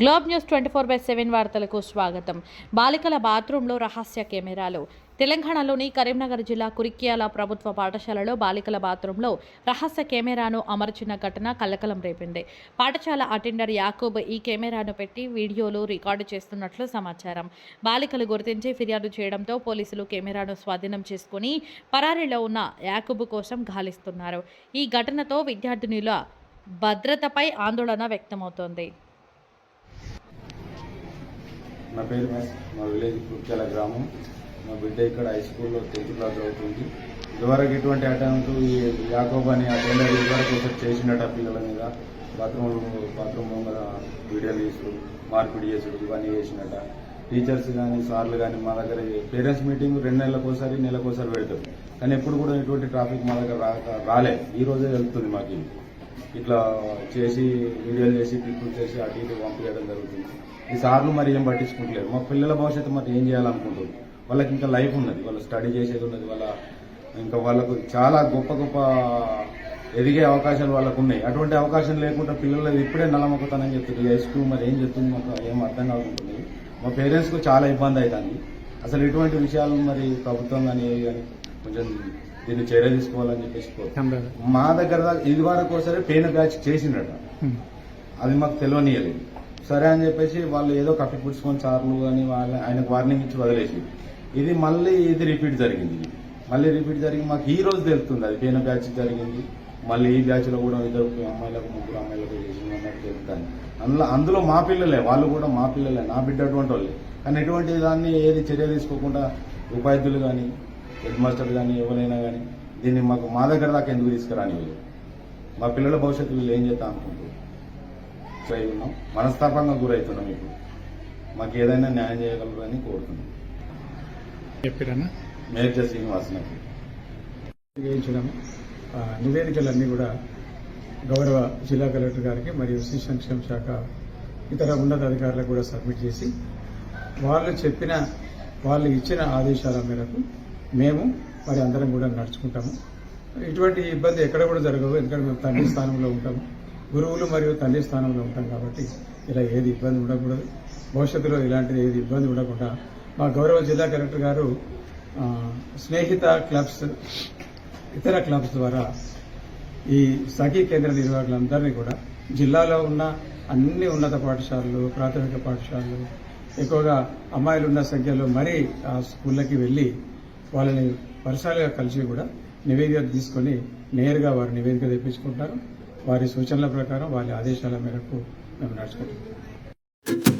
Globe news twenty four by seven వార్తలకు స్వాగతం. బాలికల బాత్రూంలో రహస్య కెమెరాలు. తెలంగాణలోని కరీంనగర్ జిల్లా కురిక్యాల ప్రభుత్వ పాఠశాలలో బాలికల బాత్రూంలో రహస్య కెమెరాను అమర్చిన ఘటన కలకలం రేపింది. పాఠశాల అటెండర్ యాకూబ్ ఈ కెమెరాను పెట్టి వీడియోలు రికార్డు చేస్తున్నట్లు సమాచారం. బాలికలు గుర్తించి ఫిర్యాదు చేయడంతో పోలీసులు కెమెరాను స్వాధీనం చేసుకుని పరారీలో ఉన్న యాకూబ్ కోసం గాలిస్తున్నారు. ఈ ఘటనతో విద్యార్థినుల భద్రతపై ఆందోళన వ్యక్తమవుతోంది. నా పేరు మెస్ మా విలేజ్ కుర్చాల గ్రామం. మా బిడ్డ ఇక్కడ హై స్కూల్లో టెన్త్ క్లాస్ అవుతుంది ఇదివరకు ఇటువంటి అటెంప్ట్ ఈ యాకోబ్ అని అటెండర్ ఇదివరకు ఒకటి చేసినట్టు ఆ పిల్లల మీద. బాత్రూమ్ బాత్రూమ్ ముందర వీడియోలు తీసుడు మార్పిడి చేసుడు ఇవన్నీ చేసినట్ట టీచర్స్ కానీ సార్లు కానీ మా దగ్గర పేరెంట్స్ మీటింగ్ రెండు నెలలకోసారి నెలకోసారి పెడతారు. కానీ ఎప్పుడు కూడా ఇటువంటి ట్రాఫిక్ మా దగ్గర రాలేదు రాలే. ఈ రోజే వెళ్తుంది మాకు. ఇట్లా చేసి వీడియోలు చేసి పిక్కులు చేసి అటు ఇటు పంపించడం జరుగుతుంది. ఈ సార్లు మరి ఏం పట్టించుకుంటలేరు మా పిల్లల భవిష్యత్తు మరి ఏం చేయాలనుకుంటారు వాళ్ళకి ఇంకా లైఫ్ ఉన్నది. వాళ్ళు స్టడీ చేసేది ఉన్నది. వాళ్ళ ఇంకా వాళ్ళకు చాలా గొప్ప గొప్ప ఎదిగే అవకాశాలు వాళ్ళకు ఉన్నాయి. అటువంటి అవకాశం లేకుండా పిల్లలు ఇప్పుడే నల్లమొక్కతానని చెప్తుంది హై స్కూల్ మరి ఏం చెప్తుంది? మాకు ఏం అర్థం కాకుంటుంది మా పేరెంట్స్కు చాలా ఇబ్బంది అవుతుంది. అసలు ఇటువంటి విషయాలు మరి ప్రభుత్వం కానీ కానీ కొంచెం దీన్ని చర్య తీసుకోవాలని చెప్పేసి. మా దగ్గర ఇది వరకు ఒకసారి పెయిన్ బ్యాచ్ చేసిండట. అది మాకు తెలియనియలేదు. సరే అని చెప్పేసి వాళ్ళు ఏదో కప్పి పుచ్చుకొని సార్లు అని వాళ్ళ ఆయనకు వార్నింగ్ ఇచ్చి వదిలేసి ఇది మళ్ళీ ఇది రిపీట్ జరిగింది. మళ్ళీ రిపీట్ జరిగి మాకు ఈ రోజు తెలుస్తుంది అది పెయిన్ బ్యాచ్ జరిగింది. మళ్ళీ ఈ బ్యాచ్లో కూడా ఇద్దరు అమ్మాయిలకు ముగ్గురు అమ్మాయిలకు చేసింది అన్నట్టు అందులో అందులో మా పిల్లలే వాళ్ళు కూడా మా పిల్లలే నా బిడ్డ అటువంటి వాళ్ళే కానీ ఎటువంటి దాన్ని ఏది చర్య తీసుకోకుండా ఉపాధ్యులు కానీ హెడ్ మాస్టర్ కానీ ఎవరైనా కానీ దీన్ని మాకు మా దగ్గర దాకా ఎందుకు తీసుకురాని వీళ్ళు మా పిల్లల భవిష్యత్తు వీళ్ళు ఏం చేద్దాం అనుకుంటారు ట్రై ఉన్నాం. మనస్తాపంగా గురవుతున్నాం ఇప్పుడు. మాకు ఏదైనా న్యాయం చేయగలరు అని కోరుతున్నాం. చెప్పారన్నా మేజర్ శ్రీనివాస్ వేయించడం నివేదికలన్నీ కూడా గౌరవ జిల్లా కలెక్టర్ గారికి మరియు శిశు సంక్షేమ శాఖ ఇతర ఉన్నతాధికారులకు కూడా సబ్మిట్ చేసి వాళ్ళు చెప్పిన వాళ్ళు ఇచ్చిన ఆదేశాల మేరకు మేము మరి అందరం కూడా నడుచుకుంటాము. ఇటువంటి ఇబ్బంది ఎక్కడ కూడా జరగదు ఎందుకంటే మేము తండ్రి స్థానంలో ఉంటాము. గురువులు మరియు తండ్రి స్థానంలో ఉంటాం కాబట్టి ఇలా ఏది ఇబ్బంది ఉండకూడదు. భవిష్యత్తులో ఇలాంటిది ఏది ఇబ్బంది ఉండకుండా మా గౌరవ జిల్లా కలెక్టర్ గారు స్నేహిత క్లబ్స్ ఇతర క్లబ్స్ ద్వారా ఈ సఖీ కేంద్ర నిర్వాహకులందరినీ కూడా జిల్లాలో ఉన్న అన్ని ఉన్నత పాఠశాలలు ప్రాథమిక పాఠశాలలు ఎక్కువగా అమ్మాయిలు ఉన్న సంఖ్యలో మరీ ఆ స్కూళ్ళకి వెళ్ళి వాళ్ళని పర్సనల్గా కలిసి కూడా నివేదిక తీసుకొని నేరుగా వారి నివేదిక తెప్పించుకుంటారు. వారి సూచనల ప్రకారం వారి ఆదేశాల మేరకు మేము నడుచుకుంటాం.